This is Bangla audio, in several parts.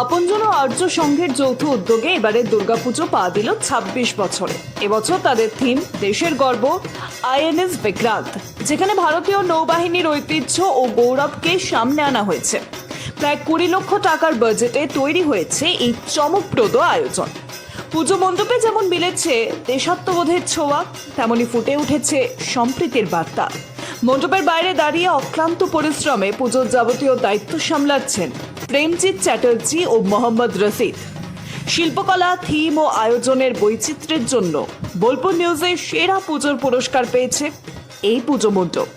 আপনজন আর্য সংঘের যৌথ উদ্যোগে এবারে দুর্গাপুজো পা দিল ছাব্বিশ বছরে। এবছর তাদের থিম দেশের গর্ব, আইএনএস বিক্রান্ত, যেখানে ভারতীয় নৌবাহিনীর ঐতিহ্য ও গৌরবকে সামনে আনা হয়েছে। প্রায় কুড়ি লক্ষ টাকার বাজেটে তৈরি হয়েছে এই চমকপ্রদ আয়োজন। পুজো মণ্ডপে যেমন মিলেছে দেশাত্মবোধের ছোঁয়া, তেমনি ফুটে উঠেছে সম্প্রীতির বার্তা। মণ্ডপের বাইরে দাঁড়িয়ে অক্লান্ত পরিশ্রমে পুজোর যাবতীয় দায়িত্ব সামলাচ্ছেন প্রেমজিৎ চ্যাটার্জি ও মোহাম্মদ রশিদ শিল্পকলা, থিম ও আয়োজনের বৈচিত্র্যের জন্য বোলপুর নিউজে সেরা পুজোর পুরস্কার পেয়েছে এই পুজো মণ্ডপ।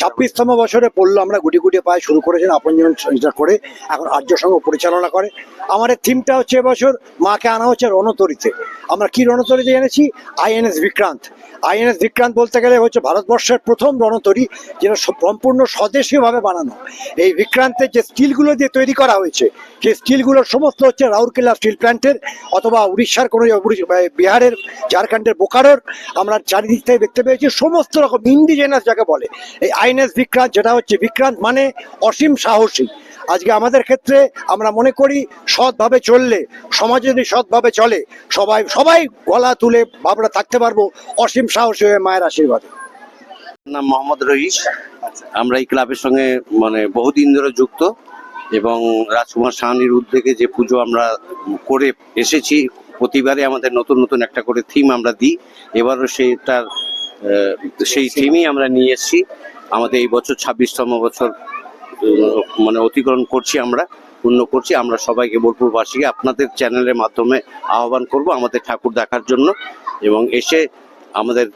ছাব্বিশতম বছরে। পড়ল আমরা গুটি গুটি পায়ে শুরু করেছেন আপনজন করে, এখন আর্য সংঘ পরিচালনা করে। আমাদের থিমটা হচ্ছে এবছর মাকে আনা হচ্ছে রণতরিতে। আমরা কি রণতরিতে জেনেছি আইএনএস বিক্রান্ত। আইএনএস বিক্রান্ত বলতে গেলে হচ্ছে ভারতবর্ষের প্রথম রণতরী, যেটা সম্পূর্ণ স্বদেশীয়ভাবে বানানো। এই বিক্রান্তের যে স্টিলগুলো দিয়ে তৈরি করা হয়েছে, সেই স্টিলগুলোর সমস্ত হচ্ছে রাউরকেলা স্টিল প্ল্যান্টের অথবা উড়িষ্যার কোনো বিহারের ঝাড়খণ্ডের বোকারোর, আমরা চারিদিক থেকে দেখতে পেয়েছি, সমস্ত রকম ইন্ডিজেনাস যাকে বলে। এই আইএনএস বিক্রান্ত যেটা হচ্ছে বিক্রান্ত মানে অসীম সাহসী। আজকে আমাদের ক্ষেত্রে আমরা মনে করি সৎভাবে চললে সমাজে যদি সৎভাবে চলে সবাই সবাই গলা তুলে ভাবনা থাকতে পারব অসীম সাহসী হয়ে মায়ের আশীর্বাদে। নাম মোহাম্মদ রহিস আমরা এই ক্লাবের সঙ্গে মানে বহুদিন ধরে যুক্ত এবং রাজকুমার সাহানির উদ্যোগে যে পুজো আমরা করে এসেছি প্রতিবারে আমাদের নতুন নতুন একটা করে থিম আমরা দিই। এবারও সেইটার আহ, সেই থিমই আমরা নিয়ে এসেছি। আমাদের এই বছর ছাব্বিশতম বছর মানে অতিক্রম করছি আমরা পূর্ণ করছি। আমরা সবাইকে বোলপুরবাসীকে আপনাদের চ্যানেলের মাধ্যমে আহ্বান করব আমাদের ঠাকুর দেখার জন্য এবং এসে আমাদের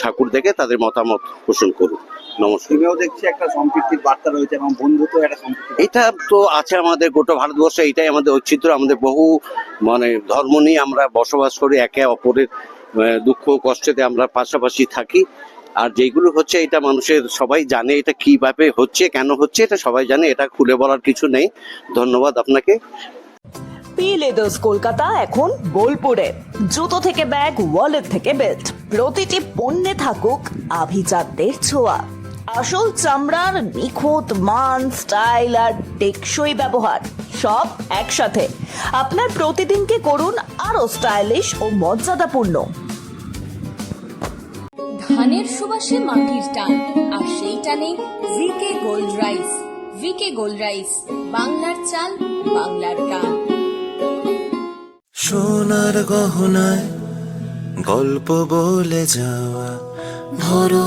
ঠাকুর দেখে তাদের মতামত পোষণ করুন। নমস্কার। দেখছি একটা সম্পৃক্তির বার্তা রয়েছে এবং বন্ধুত্ব একটা এটা তো আছে আমাদের গোটা ভারতবর্ষে এটাই আমাদের আমাদের বহু মানে ধর্ম নিয়ে আমরা বসবাস করি একে অপরের দুঃখ কষ্টেতে আমরা পাশাপাশি থাকি। আর যেগুলো হচ্ছে, এটা মানুষের সবাই জানে এটা কীভাবে হচ্ছে, কেন হচ্ছে, এটা সবাই জানে, এটা খুলে বলার কিছু নেই। ধন্যবাদ আপনাকে। পি লেদার্স কলকাতা এখন বোলপুরে। জুতো থেকে ব্যাগ ওয়ালেট থেকে বেল্ট প্রতিটি পণ্যে থাকুক আভিজাতদের ছোঁয়া। আসল চামড়ার নিখুঁত মান স্টাইল আর টেকসই ব্যবহার সব একসাথে। আপনার প্রতিদিনকে করুন আরও স্টাইলিশ ও মর্যাদাপূর্ণ। ধানের সুবাসে মাটির টান আর সেই টানে VK gold rice VK gold rice বাংলার চাল বাংলার গান। সোনার গহনায় গল্প বলে যাওয়া ভরো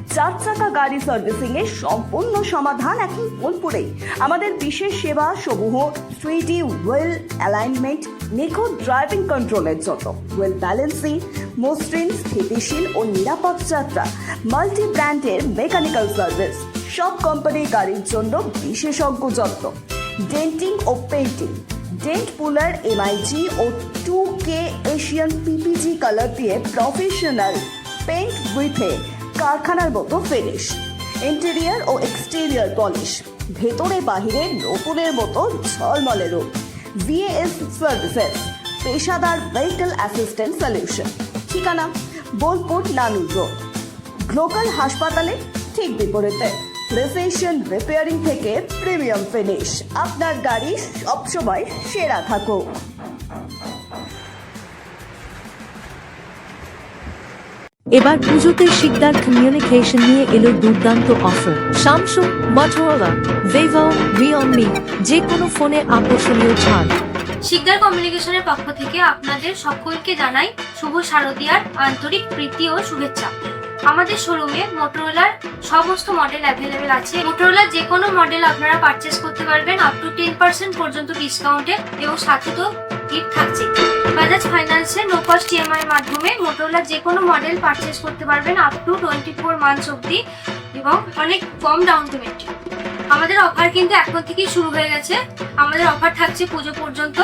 চার চাকা গাড়ি সার্ভিসিং এর সম্পূর্ণ সমাধান এখন বোলপুরেই। আমাদের বিশেষ সেবা সমূহ থ্রি ডি ওয়েল অ্যালাইনমেন্ট নিখুঁত ড্রাইভিং কন্ট্রোলের জন্য। ওয়েল ব্যালেন্সিং মসৃণ, স্থিতিশীল ও নিরাপদ যাত্রা। মাল্টি ব্র্যান্ডের মেকানিক্যাল সার্ভিস সব কোম্পানির গাড়ির জন্য বিশেষজ্ঞ যত্ন। ডেন্টিং ও পেন্টিং ডেন্ট পুলার এমআইজি ও two K Asian PPG colour দিয়ে প্রফেশনাল পেন্ট উইথে কারখানার মতো ফিনিশ ইন্টেরিয়ার ও এক্সটেরিয়ার পলিশ ভেতরে বাহিরে নতুনের মতো ঝলমলে রূপ। ভিএএস সার্ভিসেস পেশাদার ভেহিকল অ্যাসিস্ট্যান্ট সলিউশন ঠিকানা, বোলপুর নানুর রোড লোকাল হাসপাতালে ঠিক বিপরীতে। প্রিসিশন রিপেয়ারিং থেকে প্রিমিয়াম ফিনিশ আপনার গাড়ি সবসময় সেরা থাকুক। এবার পুজোতে শিকদার কমিউনিকেশন নিয়ে এলো দুর্দান্ত offer Samsung Motorola Vivo Realme যে কোনো ফোনে আকর্ষণীয় ছাড়। শিকদার কমিউনিকেশনের পক্ষ থেকে আপনাদের সকলকে জানাই শুভ শারদীয়ার আন্তরিক প্রীতি ও শুভেচ্ছা। আমাদের শোরুমে মোটরোলার সমস্ত মডেল অ্যাভেলেবেল আছে। মোটরোলার যে কোনো মডেল আপনারা পারচেস করতে পারবেন আপ টু টেন পার্সেন্ট পর্যন্ত ডিসকাউন্টে এবং সাথে তো গিফট থাকছে বাজাজ ফাইন্যান্সের নো কস্ট ইএমআই মাধ্যমে মোটরোলার যে কোনো মডেল পারচেস করতে পারবেন up to twenty four months অবধি এবং অনেক কম ডাউন পেমেন্টে আমাদের অফার কিন্তু এখন থেকেই শুরু হয়ে গেছে। আমাদের অফার থাকছে পুজো পর্যন্ত।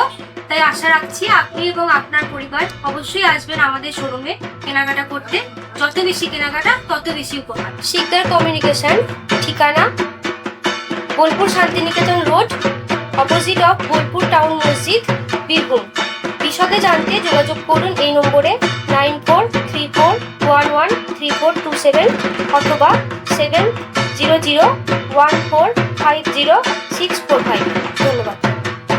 তাই আশা রাখছি আপনি এবং আপনার পরিবার অবশ্যই আসবেন আমাদের শোরুমে কেনাকাটা করতে। যত বেশি কেনাকাটা, তত বেশি উপহার শিকদার কমিউনিকেশন ঠিকানা, Bolpur Santiniketan road opposite of Bolpur town মসজিদ, বীরভূম। বিশদে জানতে যোগাযোগ করুন এই নম্বরে nine four three four one one three four two seven অথবা seven zero zero one four five zero six four five. ধন্যবাদ।